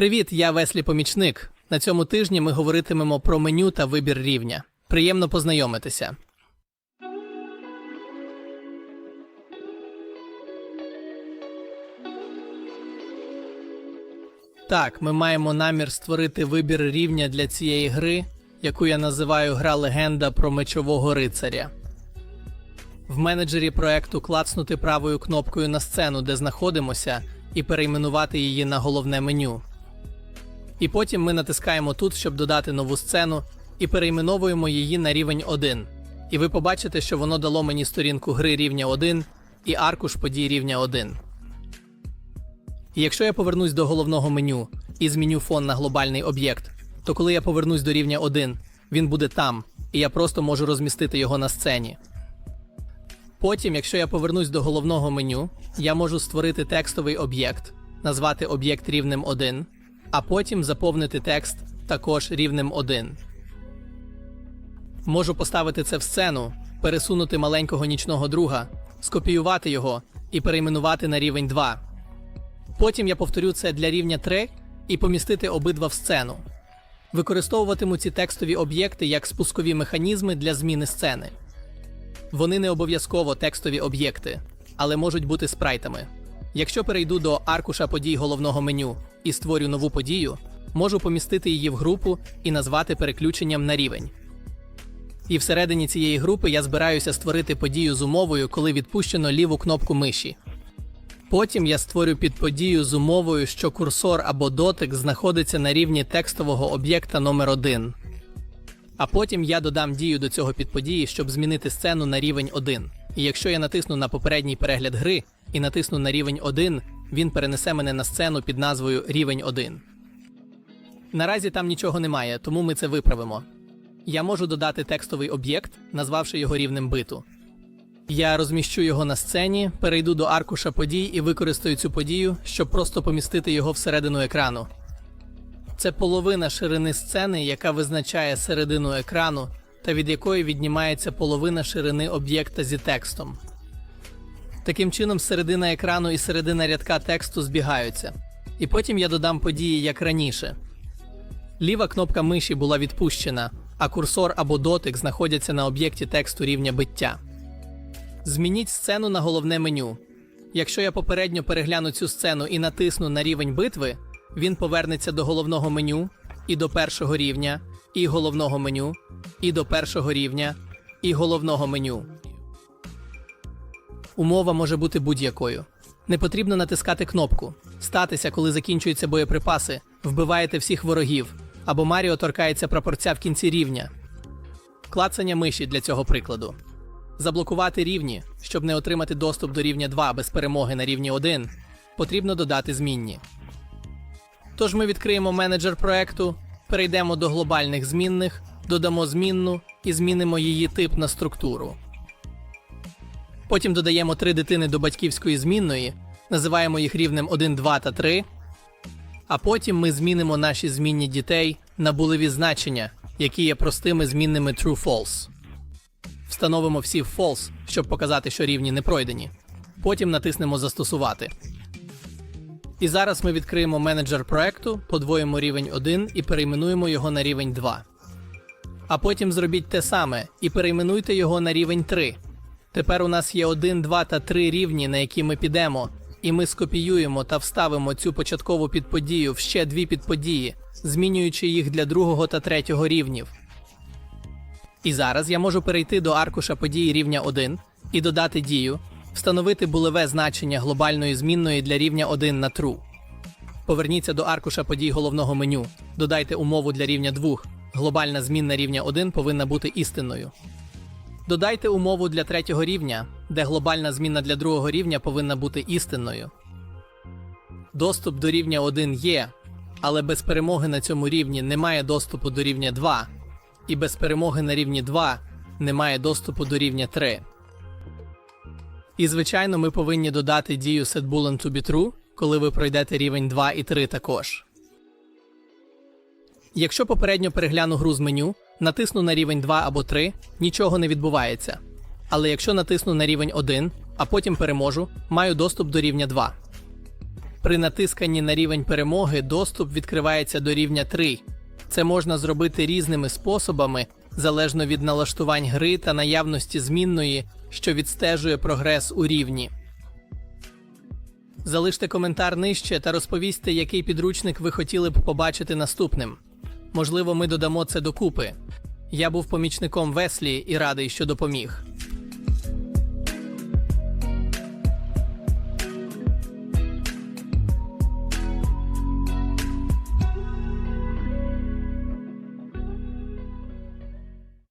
Привіт, я Веслі Помічник. На цьому тижні ми говоритимемо про меню та вибір рівня. Приємно познайомитися. Так, ми маємо намір створити вибір рівня для цієї гри, яку я називаю Гра легенда про мечового рицаря. В менеджері проекту клацнути правою кнопкою на сцену, де знаходимося, і перейменувати її на головне меню. І потім ми натискаємо тут, щоб додати нову сцену, і перейменовуємо її на рівень 1. І ви побачите, що воно дало мені сторінку гри рівня 1 і аркуш подій рівня 1. І якщо я повернусь до головного меню і зміню фон на глобальний об'єкт, то коли я повернусь до рівня 1, він буде там, і я просто можу розмістити його на сцені. Потім, якщо я повернусь до головного меню, я можу створити текстовий об'єкт, назвати об'єкт рівнем 1, а потім заповнити текст також рівнем 1. Можу поставити це в сцену, пересунути маленького нічного друга, скопіювати його і перейменувати на рівень 2. Потім я повторю це для рівня 3 і помістити обидва в сцену. Використовуватиму ці текстові об'єкти як спускові механізми для зміни сцени. Вони не обов'язково текстові об'єкти, але можуть бути спрайтами. Якщо перейду до аркуша подій головного меню і створю нову подію, можу помістити її в групу і назвати переключенням на рівень. І всередині цієї групи я збираюся створити подію з умовою, коли відпущено ліву кнопку миші. Потім я створю підподію з умовою, що курсор або дотик знаходиться на рівні текстового об'єкта номер 1 А потім я додам дію до цього підподії, щоб змінити сцену на рівень 1. І якщо я натисну на попередній перегляд гри і натисну на рівень 1, він перенесе мене на сцену під назвою Рівень 1. Наразі там нічого немає, тому ми це виправимо. Я можу додати текстовий об'єкт, назвавши його рівнем биту. Я розміщу його на сцені, перейду до аркуша подій і використаю цю подію, щоб просто помістити його всередину екрану. Це половина ширини сцени, яка визначає середину екрану, та від якої віднімається половина ширини об'єкта зі текстом. Таким чином, середина екрану і середина рядка тексту збігаються. І потім я додам події як раніше. Ліва кнопка миші була відпущена, а курсор або дотик знаходяться на об'єкті тексту рівня биття. Змініть сцену на головне меню. Якщо я попередньо перегляну цю сцену і натисну на рівень битви, він повернеться до головного меню, і до першого рівня, і головного меню, і до першого рівня, і головного меню. Умова може бути будь-якою. Не потрібно натискати кнопку. Статися, коли закінчуються боєприпаси, вбиваєте всіх ворогів, або Маріо торкається прапорця в кінці рівня. Клацання миші для цього прикладу. Заблокувати рівні, щоб не отримати доступ до рівня 2 без перемоги на рівні 1, потрібно додати змінні. Тож ми відкриємо менеджер проекту, перейдемо до глобальних змінних, додамо змінну і змінимо її тип на структуру. Потім додаємо три дитини до батьківської змінної, називаємо їх рівнем 1, 2 та 3. А потім ми змінимо наші змінні дітей на булеві значення, які є простими змінними true-false. Встановимо всі false, щоб показати, що рівні не пройдені. Потім натиснемо Застосувати. І зараз ми відкриємо менеджер проекту, подвоїмо рівень 1 і перейменуємо його на рівень 2. А потім зробіть те саме і перейменуйте його на рівень 3. Тепер у нас є 1, 2 та 3 рівні, на які ми підемо, і ми скопіюємо та вставимо цю початкову підподію в ще дві підподії, змінюючи їх для другого та третього рівнів. І зараз я можу перейти до аркуша події рівня 1 і додати дію, встановити булеве значення глобальної змінної для рівня 1 на true. Поверніться до аркуша подій головного меню, додайте умову для рівня 2. Глобальна змінна рівня 1 повинна бути істинною. Додайте умову для третього рівня, де глобальна зміна для другого рівня повинна бути істинною. Доступ до рівня 1 є, але без перемоги на цьому рівні немає доступу до рівня 2, і без перемоги на рівні 2 немає доступу до рівня 3. І звичайно, ми повинні додати дію setBoolean to be true, коли ви пройдете рівень 2 і 3 також. Якщо попередньо перегляну гру з меню, натисну на рівень 2 або 3, нічого не відбувається. Але якщо натисну на рівень 1, а потім переможу, маю доступ до рівня 2. При натисканні на рівень перемоги доступ відкривається до рівня 3. Це можна зробити різними способами, залежно від налаштувань гри та наявності змінної, що відстежує прогрес у рівні. Залиште коментар нижче та розповісьте, який підручник ви хотіли б побачити наступним. Можливо, ми додамо це докупи. Я був помічником Веслі і радий, що допоміг.